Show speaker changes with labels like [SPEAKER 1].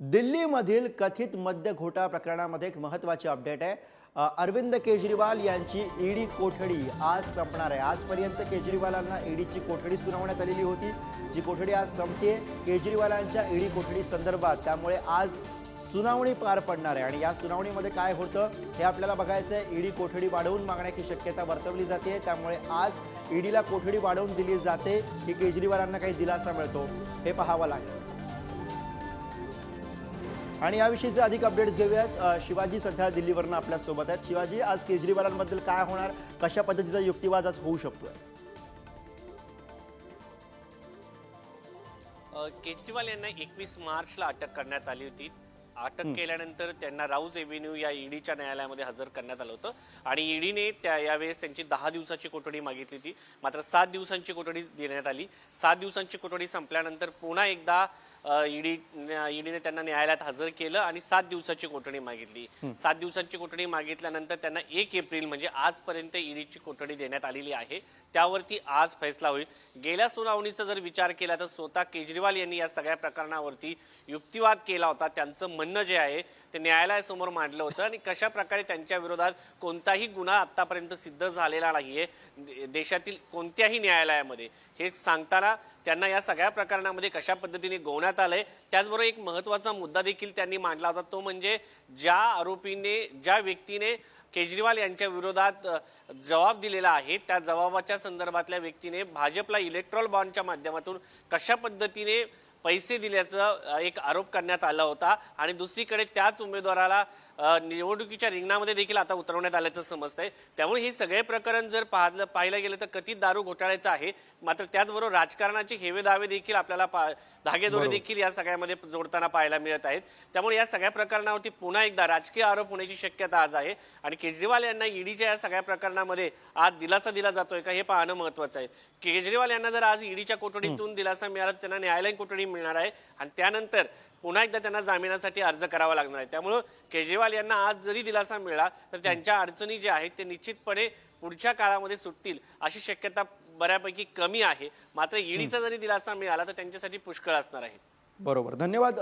[SPEAKER 1] दिल्लीमधील कथित मद्य घोटाळा प्रकरणामध्ये एक महत्त्वाची अपडेट आहे. अरविंद केजरीवाल यांची ईडी कोठडी आज संपणार आहे. आजपर्यंत केजरीवालांना ईडीची कोठडी सुनावण्यात आलेली होती. जी कोठडी आज संपते केजरीवालांच्या ईडी कोठडी संदर्भात. त्यामुळे आज सुनावणी पार पडणार आहे. आणि या सुनावणीमध्ये काय होतं हे आपल्याला बघायचं आहे. ईडी कोठडी वाढवून मागण्याची शक्यता वर्तवली जाते. त्यामुळे आज ईडीला कोठडी वाढवून दिली जाते की केजरीवालांना काही दिलासा मिळतो हे पाहावं लागेल. आणि याविषयीचे अधिक अपडेट्स घेऊयात शिवाजी सध्या दिल्लीवरनं आपल्यासोबत आहेत. शिवाजी आज केजरीवालांबद्दल काय होणार? कशा पद्धतीचा युक्तिवाद आज होऊ शकतोय?
[SPEAKER 2] केजरीवाल यांना एकवीस मार्चला अटक करण्यात आली होती. अटक केल्यानंतर त्यांना राऊज एव्हेन्यू या ईडीच्या न्यायालयामध्ये हजर करण्यात आलं होतं. आणि ईडीने त्या यावेळेस त्यांची दहा दिवसाची कोठडी मागितली होती. मात्र सात दिवसांची कोठडी देण्यात आली. सात दिवसांची कोठडी संपल्यानंतर पुन्हा एकदा ईडी ईडीने त्यांना न्यायालयात हजर केलं आणि सात दिवसाची कोठडी मागितली. सात दिवसांची कोठडी मागितल्यानंतर त्यांना एक एप्रिल म्हणजे आजपर्यंत ईडीची कोठडी देण्यात आलेली आहे. त्यावरती आज फैसला होईल. गेल्या सुनावणीचा जर विचार केला तर स्वतः केजरीवाल यांनी या सगळ्या प्रकरणावरती युक्तिवाद केला होता. त्यांचं म्हणणं जे आहे ते न्यायालयासमोर मांडलं होतं आणि कशा प्रकारे त्यांच्या विरोधात कोणताही गुन्हा आतापर्यंत सिद्ध झालेला नाहीये दे- देशातील कोणत्याही न्यायालयामध्ये. हे सांगताना त्यांना या सगळ्या प्रकरणामध्ये कशा पद्धतीने गोवण्यात आलंय त्याचबरोबर एक महत्त्वाचा मुद्दा देखील त्यांनी मांडला होता तो म्हणजे ज्या आरोपीने ज्या व्यक्तीने केजरीवाल यांच्या विरोधात जबाब दिलेला आहे त्या जबाबाच्या संदर्भातल्या व्यक्तीने भाजपला इलेक्ट्रॉल बॉन्डच्या माध्यमातून कशा पद्धतीने पैसे दिल्याचा एक आरोप करण्यात आला होता. आणि दुसरीकडे त्याच उमेदवाराला निवडणुकीच्या रिंगणामध्ये देखील आता उतरवण्यात आल्याचं समजतंय. त्यामुळे हे सगळे प्रकरण जर पाहिलं पाहिलं गेलं तर कथित दारू घोटाळ्याचं आहे. मात्र त्याचबरोबर राजकारणाचे हेवे दावे देखील आपल्याला पा- धागेदोरे देखील या सगळ्यामध्ये जोडताना पाहायला मिळत आहेत. त्यामुळे या सगळ्या प्रकरणावरती पुन्हा एकदा राजकीय आरोप होण्याची शक्यता आज आहे. आणि केजरीवाल यांना ईडीच्या या सगळ्या प्रकरणामध्ये आज दिलासा दिला जातोय का हे पाहणं महत्वाचं आहे. केजरीवाल यांना जर आज ईडीच्या कोठडीतून दिलासा मिळाला तर त्यांना न्यायालयीन कोठडी मिळणार आहे. आणि त्यानंतर पुन्हा एकदा त्यांना जामिनासाठी अर्ज करावा लागणार आहे. त्यामुळं केजरीवाल यांना आज जरी दिलासा मिळाला तर त्यांच्या अडचणी ज्या आहेत ते निश्चितपणे पुढच्या काळामध्ये सुटतील अशी शक्यता बऱ्यापैकी कमी आहे. मात्र ईडीचा जरी दिलासा मिळाला तर त्यांच्यासाठी पुष्कळ असणार आहे.
[SPEAKER 1] बरोबर. धन्यवाद